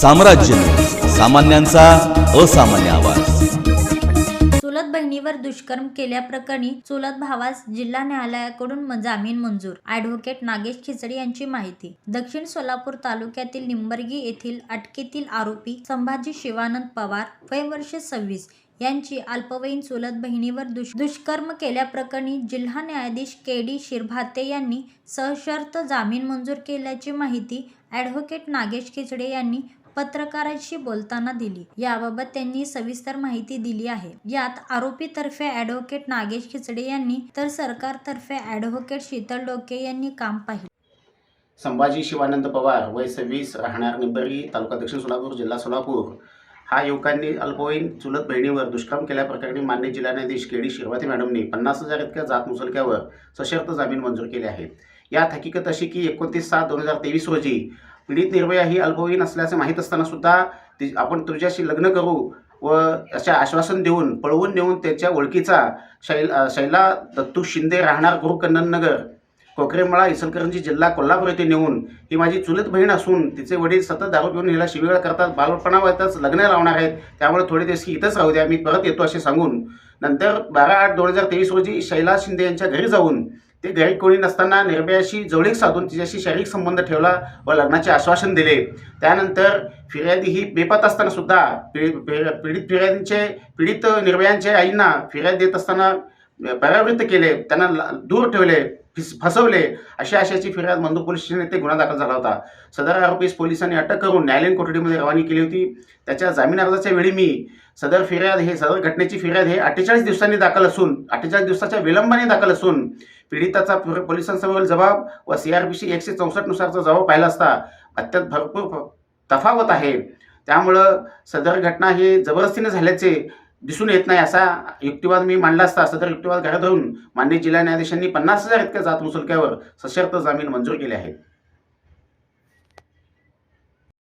साम्राज्य. सामान्यांचा असामान्य आवाज. चुलत बहिणीवर दुष्कर्म केल्याप्रकरणी चुलत भावास जिल्हा न्यायालयाकडून जामीन मंजूर ॲडव्होकेट नागेश खिचडी यांची माहिती. दक्षिण सोलापूर तालुक्यातील निंबर्गी येथील अटकेतील आरोपी संभाजी शिवानंद पवार वय वर्ष सव्वीस यांची अल्पवयीन चुलत बहिणीवर दुष दुष्कर्म केल्याप्रकरणी जिल्हा न्यायाधीश के डी शिरभाते यांनी सशर्त जामीन मंजूर केल्याची माहिती ॲडव्होकेट नागेश खिचडे यांनी पत्रकारांशी बोलताना दिली. याबाबत त्यांनी सविस्तर माहिती दिली आहे. यात आरोपीतर्फे ॲडव्होकेट नागेश खिचडे यांनी तर सरकारतर्फे ॲडव्होकेट शीतल डोके यांनी काम पाहिले. संभाजी शिवानंद पवार वय सव्वीस राहणार निंबरी तालुका दक्षिण सोलापूर जिल्हा सोलापूर. हा युवकांनी अल्पवयीन चुलत बहिणीवर दुष्काम केल्याप्रकरणी मान्य जिल्हा न्यायाधीश के डी शिरवाती मॅडमनी पन्नास हजार इतक्या जात मुसलक्यावर सशर्त जामीन मंजूर केले आहेत. यात हकीकत अशी की एकोणतीस सात दोन हजार तेवीस रोजी पीडित निर्भया ही अल्पवयीन असल्याचं माहीत असताना सुद्धा ती आपण तुझ्याशी लग्न करू व अशा आश्वासन देऊन पळवून नेऊन त्याच्या ओळखीचा शैल शैला दत्तू शिंदे राहणार गुरुकन्नन नगर कोकरेमळा इचलकरंजी जिल्हा कोल्हापूर येथे नेऊन ही माझी चुलत बहीण असून तिचे वडील सतत दारू पिऊन हिला शिवीगाळ करतात बालपणावरच लग्न लावणार आहेत त्यामुळे थोडे दिवस ही इथंच राहू द्या मी परत येतो असे सांगून. नंतर बारा आठ दोन हजार तेवीस रोजी शैला शिंदे यांच्या घरी जाऊन ते घरी कोणी नसताना निर्भयाशी जवळीक साधून तिच्याशी शारीरिक संबंध ठेवला व लग्नाचे आश्वासन दिले. त्यानंतर फिर्यादी ही बेपत असताना सुद्धा पीडित फिर्यादींचे पीडित निर्भयांचे आईंना फिर्याद देत असताना परावृत्त केले. त्यांना दूर ठेवले फिस- फसवले. अशा आशयाची फिर्याद मंदू पोलीस स्टेशन येथे गुन्हा दाखल झाला होता. सदर आरोपीस पोलिसांनी अटक करून न्यायालयीन कोठडीमध्ये रवानी केली होती. त्याच्या जामीन अर्जाच्या वेळी मी सदर फिर्याद हे सदर घटनेची फिर्याद हे अठ्ठेचाळीस दिवसांनी दाखल असून अठ्ठेचाळीस दिवसाच्या विलंबाने दाखल असून पीडिताचा पोलिसांसमोरील जबाब व सी आर पी सी एकशे चौसष्टनुसारचा जबाब पाहिला असता अत्यंत भरपूर तफावत आहे. त्यामुळं सदर घटना हे जबरदस्तीने झाल्याचे दिसून येत नाही असा युक्तिवाद मी मांडला असता. असं तर युक्तिवाद घरात धरून मान्य जिल्हा न्यायाधीशांनी पन्नास हजार इतक्या जात मुसलक्यावर सशर्त जामीन मंजूर केले आहेत.